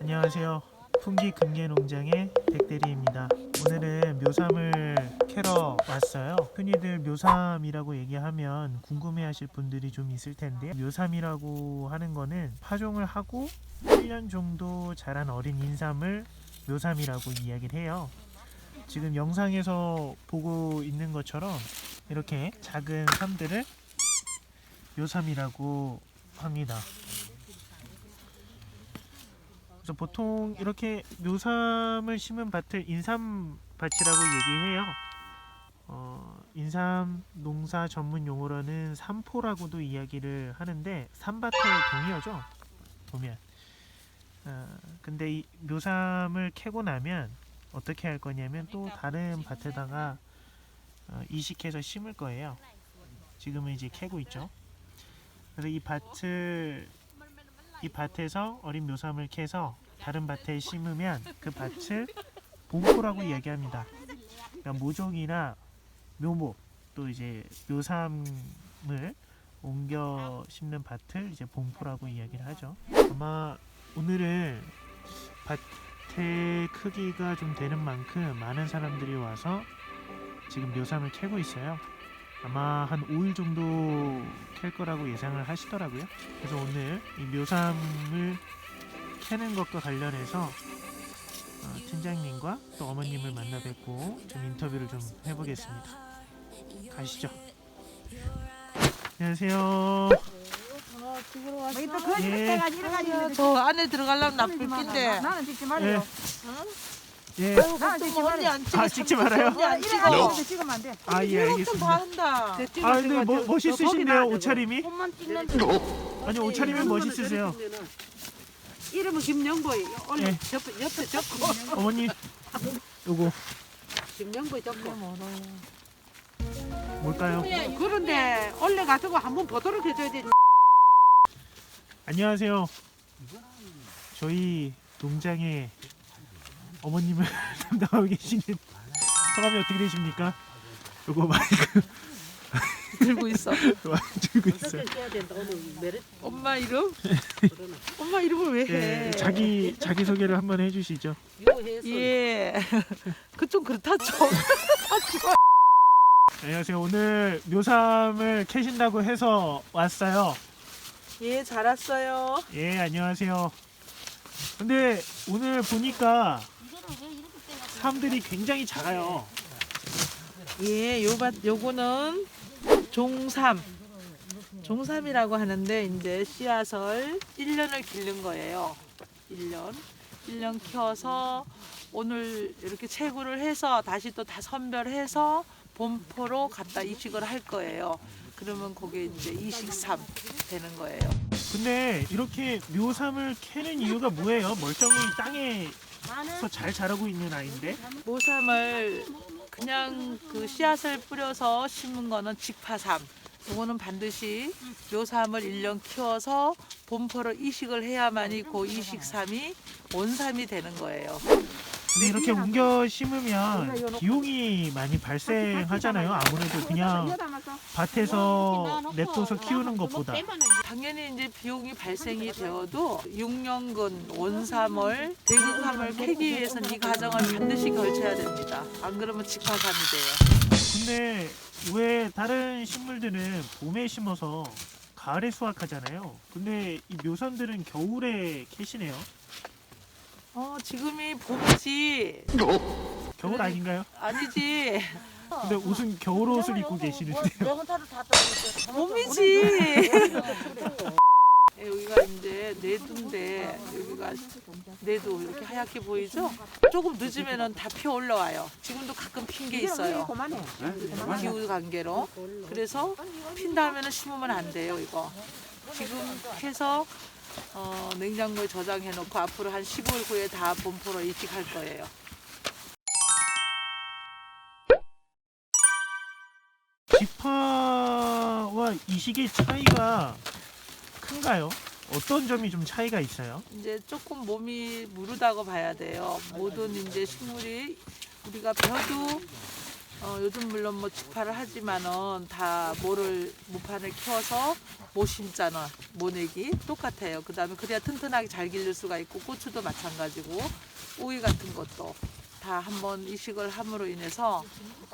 안녕하세요. 풍기 금계농장의 백대리입니다. 오늘은 묘삼을 캐러 왔어요. 흔히들 묘삼이라고 얘기하면 궁금해하실 분들이 좀 있을 텐데 묘삼이라고 하는 거는 파종을 하고 1년 정도 자란 어린 인삼을 묘삼이라고 이야기를 해요. 지금 영상에서 보고 있는 것처럼 이렇게 작은 삼들을 묘삼이라고 합니다. 그래서 보통 이렇게 묘삼을 심은 밭을 인삼 밭이라고 얘기해요. 어, 인삼 농사 전문 용어로는 삼포라고도 이야기를 하는데 삼밭의 동의어죠. 보면. 어, 근데 이 묘삼을 캐고 나면 어떻게 할 거냐면 또 다른 밭에다가 어, 이식해서 심을 거예요. 지금은 이제 캐고 있죠. 그래서 이 밭을 이 밭에서 어린 묘삼을 캐서 다른 밭에 심으면 그 밭을 봉포라고 이야기합니다. 그러니까 모종이나 묘목 또 이제 묘삼을 옮겨 심는 밭을 이제 봉포라고 이야기를 하죠. 아마 오늘은 밭의 크기가 좀 되는 만큼 많은 사람들이 와서 지금 묘삼을 캐고 있어요. 아마 한 5일 정도 캘 거라고 예상을 하시더라고요. 그래서 오늘 이 묘삼을 캐는 것과 관련해서 어, 팀장님과 또 어머님을 만나 뵙고 좀 인터뷰를 좀 해보겠습니다. 가시죠. 안녕하세요. 또 거짓 예. 저 안에 들어가려면 나쁠 낀데. 나는 찍지 말아요. 예. 아이고 나는 그럼 찍지 언니 안 찍어. 아, 찍지 말아요? 언니 안 찍어. 이래가지고 찍으면 안 돼. 아, 예, 이것 좀 알겠습니다. 봐한다. 아, 근데 뭐, 멋있으신데요, 옷차림이? 아니, 옷차림이 멋있으세요. 이름은 김영보이 원래 예. 옆에 옆에 적고 어머니, 요거 김영보이 적고 뭘까요? 그런데 원래 가지고 한번 보도록 해줘야 돼 안녕하세요. 저희 농장의 어머님을 담당하고 계시는 성함이 어떻게 되십니까? 요거 마이크 들고 있어. 들고 있어요. 메르 엄마 이름? 엄마 이름을 왜 해? 예, 자기 자기 소개를 한번 해주시죠. 예. 그 좀 그렇다 좀. 안녕하세요. 오늘 묘삼을 캐신다고 해서 왔어요. 예, 잘 왔어요. 예, 안녕하세요. 근데 오늘 보니까 삼들이 굉장히 작아요. 예, 요밭 요거는 종삼. 종삼이라고 하는데 이제 씨앗을 1년을 기른 거예요. 1년. 1년 키워서 오늘 이렇게 채구를 해서 다시 또 다 선별해서 본포로 갖다 이식을 할 거예요. 그러면 그게 이제 이식삼 되는 거예요. 근데 이렇게 묘삼을 캐는 이유가 뭐예요? 멀쩡히 땅에서 잘 자라고 있는 아이인데 모삼을 그냥 그 씨앗을 뿌려서 심은 거는 직파삼. 이거는 반드시 묘삼을 1년 키워서 본포로 이식을 해야만이 그 이식삼이 원삼이 되는 거예요. 근데 이렇게 옮겨 심으면 비용이 많이 발생하잖아요. 아무래도 그냥 밭에서 냅둬서 키우는 것보다 당연히 이제 비용이 발생이 되어도 6년근 원삼을 대구삼을 캐기 위해서는 이 과정을 반드시 걸쳐야 됩니다. 안 그러면 직파삼이 돼요. 근데 왜 다른 식물들은 봄에 심어서 가을에 수확하잖아요. 근데 이 묘삼들은 겨울에 캐시네요. 어, 지금이 봄이지. 겨울 아닌가요? 아니지. 근데 옷은 겨울 옷을 입고 계시는데요. 봄이지. 예, 여기가 이제 내두인데 여기가 내두 이렇게 하얗게 보이죠? 조금 늦으면은 다 피어 올라와요. 지금도 가끔 핀 게 있어요. 그만해. 기후 관계로. 그래서 핀 다음에는 심으면 안 돼요, 이거. 지금 해서 어, 냉장고에 저장해 놓고 앞으로 한 15일 후에 다 본포로 이식할 거예요. 지파와 이식의 차이가 큰가요? 어떤 점이 좀 차이가 있어요? 이제 조금 몸이 무르다고 봐야 돼요. 모든 이제 식물이 우리가 벼도 어, 요즘 물론 뭐 직파를 하지만은 다 모를 무판을 키워서 모 심자나 모내기 똑같아요. 그 다음에 그래야 튼튼하게 잘 기를 수가 있고 고추도 마찬가지고 오이 같은 것도 다 한번 이식을 함으로 인해서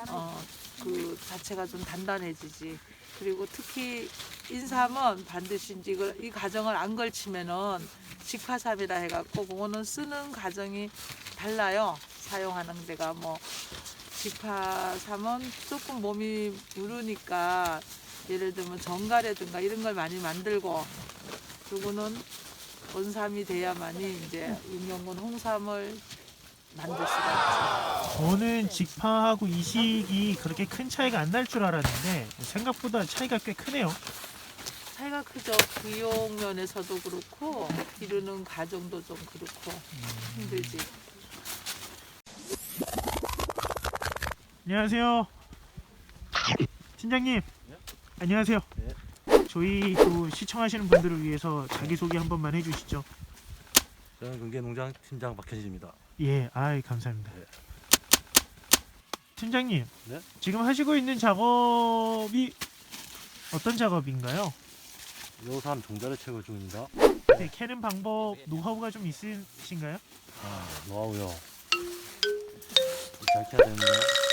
어, 그 자체가 좀 단단해지지. 그리고 특히 인삼은 반드시 이걸 이 가정을 안 걸치면은 직화삼이라 해갖고 그거는 쓰는 가정이 달라요. 사용하는 데가 뭐 직화삼은 조금 몸이 무르니까 예를 들면 정갈이라든가 이런 걸 많이 만들고 요거는 원삼이 돼야만이 이제 윤영군 홍삼을 만들 수가 있죠. 저는 직파하고 이식이 그렇게 큰 차이가 안 날 줄 알았는데 생각보다 차이가 꽤 크네요. 차이가 크죠. 비용 면에서도 그렇고 기르는 과정도 좀 그렇고 힘들지. 안녕하세요. 팀장님. 안녕하세요. 네. 저희 또 시청하시는 분들을 위해서 자기소개 한 번만 해주시죠. 저는 금계농장 팀장 박현진입니다. 예, 아이 감사합니다. 네. 팀장님, 네? 지금 하시고 있는 작업이 어떤 작업인가요? 요삼 종자를 채굴 중입니다. 네, 캐는 방법 노하우가 좀 있으신가요? 아, 노하우요. 잘 캐야 되는데.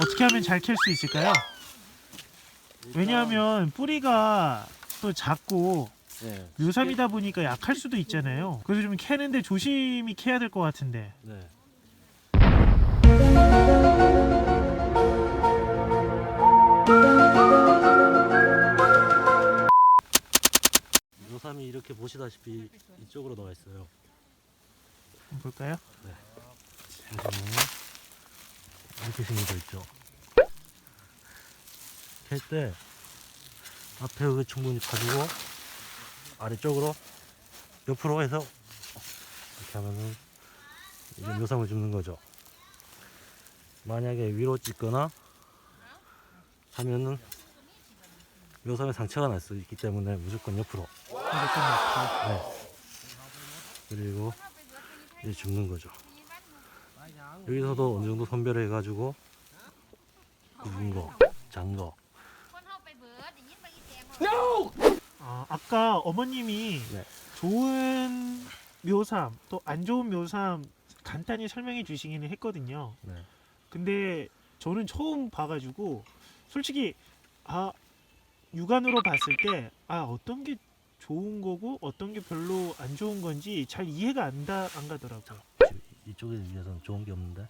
어떻게 하면 잘 캘 수 있을까요? 왜냐하면 뿌리가 또 작고 네, 묘삼이다 보니까 약할 수도 있잖아요. 그래서 좀 캐는데 조심히 캐야 될 것 같은데. 네. 요삼이 이렇게 보시다시피 이쪽으로 나와 있어요. 볼까요? 보시면 이렇게 생겨져 있죠. 캘 때 앞에 여기 충분히 파주고 아래쪽으로 옆으로 해서 이렇게 하면은 이제 묘상을 줍는 거죠. 만약에 위로 찍거나 하면은 묘삼에 상처가 날 수 있기 때문에 무조건 옆으로. 네. 그리고 이제 줍는 거죠. 여기서도 어느 정도 선별을 해가지고 굵은 거, 잔 거. No! 아, 아까 어머님이 네. 좋은 묘삼 또 안 좋은 묘삼 간단히 설명해 주시기는 했거든요. 네. 근데 저는 처음 봐가지고 솔직히 아 육안으로 봤을 때 아 어떤 게 좋은 거고 어떤 게 별로 안 좋은 건지 잘 이해가 안, 다, 안 가더라고요. 이쪽에 비해서는 좋은 게 없는데.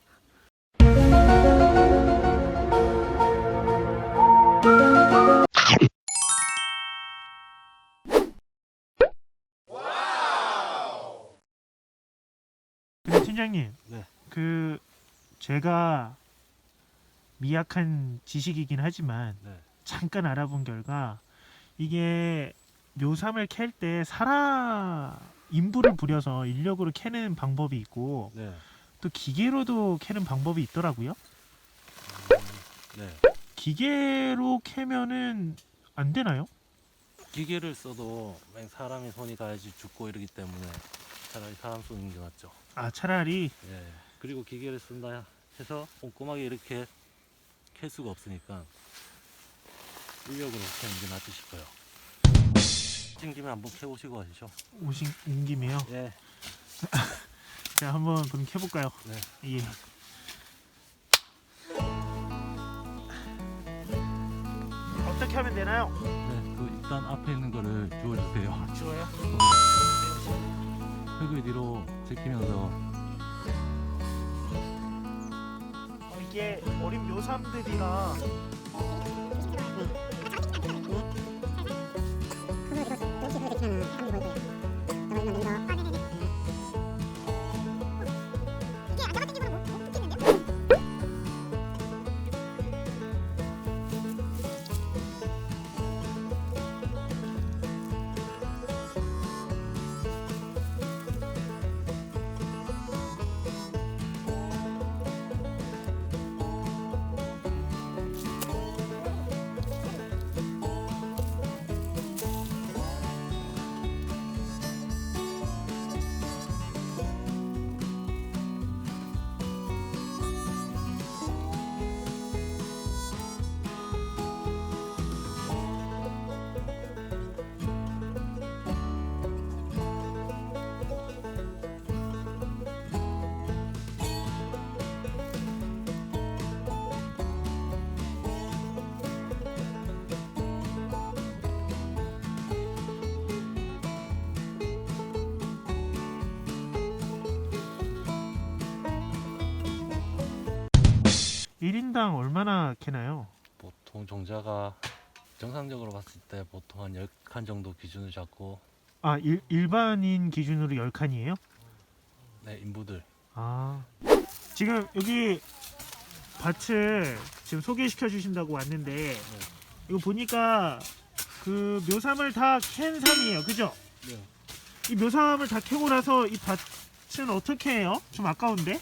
근데 팀장님, 네. 그 제가 미약한 지식이긴 하지만 네. 잠깐 알아본 결과 이게 묘삼을 캘때 사람 인부를 부려서 인력으로 캐는 방법이 있고 네. 또 기계로도 캐는 방법이 있더라고요. 네. 기계로 캐면은 안 되나요? 기계를 써도 만약 사람이 손이 닿아야지 죽고 이러기 때문에 차라리 사람 쏘는 게 낫죠. 아 차라리 예. 그리고 기계를 쓴다 해서 꼼꼼하게 이렇게 캘 수가 없으니까 인력으로 캐는 게 낫지 싶어요. 찐 김에 한번 캐보시고 가시죠. 오신 온 김에요. 예. 자 한번 그럼 캐볼까요? 네. 예. 어떻게 하면 되나요? 네. 그 일단 앞에 있는 거를 주워주세요. 좋아요. 흙을 뒤로 제끼면서 어, 이게 어린 묘삼들이라 对会怎样？ 1인당 얼마나 캐나요? 보통 종자가 정상적으로 봤을 때 보통 한 10칸 정도 기준을 잡고 아 일, 일반인 기준으로 10칸이에요? 네, 인부들 아 지금 여기 밭을 지금 소개시켜 주신다고 왔는데 이거 보니까 그 묘삼을 다캔 삼이에요 그죠? 네. 이 묘삼을 다 캐고 나서 이 밭은 어떻게 해요? 좀 아까운데?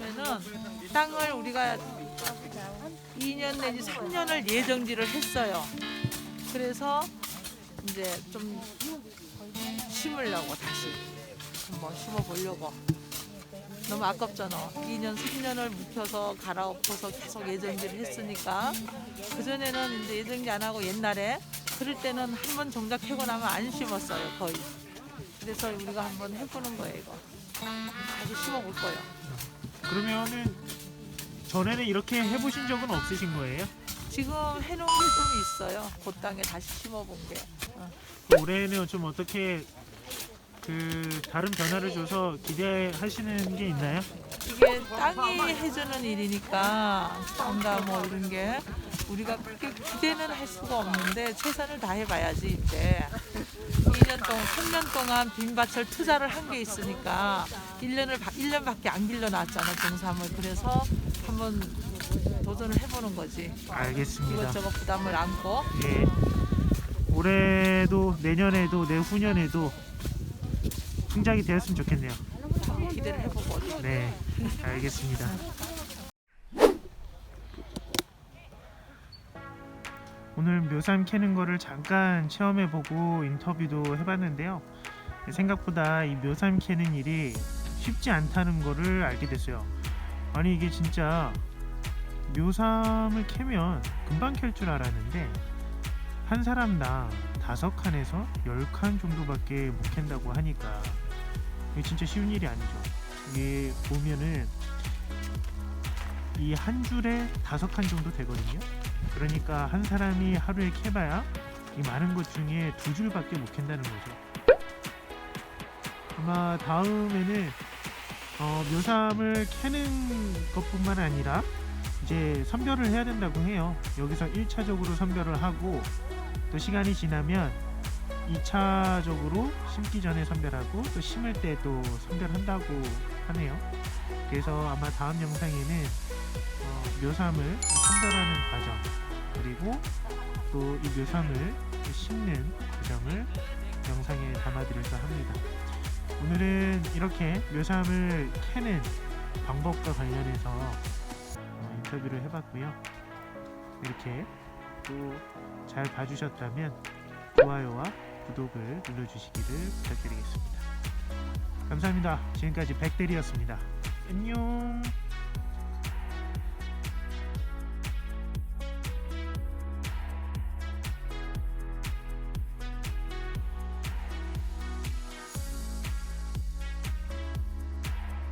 그러면은 땅을 우리가 2년 내지 3년을 예정지를 했어요. 그래서 이제 좀 심으려고 다시 한번 심어보려고. 너무 아깝잖아. 2년, 3년을 묵혀서 갈아엎어서 계속 예정지를 했으니까 그전에는 이제 예정지 안 하고 옛날에 그럴 때는 한 번 정작 캐고 나면 안 심었어요, 거의. 그래서 우리가 한번 해보는 거예요, 이거. 다시 심어볼 거예요. 그러면은 전에는 이렇게 해보신 적은 없으신 거예요? 지금 해놓은 게 좀 있어요. 그 땅에 다시 심어본 게. 올해는 좀 어떻게 그 다른 변화를 줘서 기대하시는 게 있나요? 이게 땅이 해주는 일이니까 뭔가 뭐 이런 게 우리가 그렇게 기대는 할 수가 없는데 최선을 다해봐야지 이제 2년 동안 3년 동안 빈밭을 투자를 한 게 있으니까 1년을 1년밖에 안 길러놨잖아 정삼을 그래서 한번 도전을 해보는 거지 알겠습니다. 이것저것 부담을 안고 예. 올해도 내년에도 내후년에도 풍작이 되었으면 좋겠네요. 한번 기대를 해보고 네, 알겠습니다. 오늘 묘삼 캐는 거를 잠깐 체험해보고 인터뷰도 해봤는데요. 생각보다 이 묘삼 캐는 일이 쉽지 않다는 거를 알게 됐어요. 아니 이게 진짜 묘삼을 캐면 금방 캘 줄 알았는데 한 사람당 다섯 칸에서 열 칸 정도밖에 못 캔다고 하니까 이게 진짜 쉬운 일이 아니죠. 이게 보면은 이 한 줄에 다섯 칸 정도 되거든요. 그러니까 한 사람이 하루에 캐봐야 이 많은 것 중에 두 줄밖에 못 캔다는 거죠. 아마 다음에는 어, 묘삼을 캐는 것뿐만 아니라 이제 선별을 해야 된다고 해요. 여기서 1차적으로 선별을 하고 또 시간이 지나면 2차적으로 심기 전에 선별하고 또 심을 때 또 선별한다고 하네요. 그래서 아마 다음 영상에는 어, 묘삼을 선별하는 과정 그리고 또 이 묘삼을 심는 과정을 영상에 담아드릴까 합니다. 오늘은 이렇게 묘삼을 캐는 방법과 관련해서 어, 인터뷰를 해봤고요. 이렇게 또 잘 봐주셨다면 좋아요와 구독을 눌러주시기를 부탁드리겠습니다. 감사합니다. 지금까지 백대리였습니다. 안녕.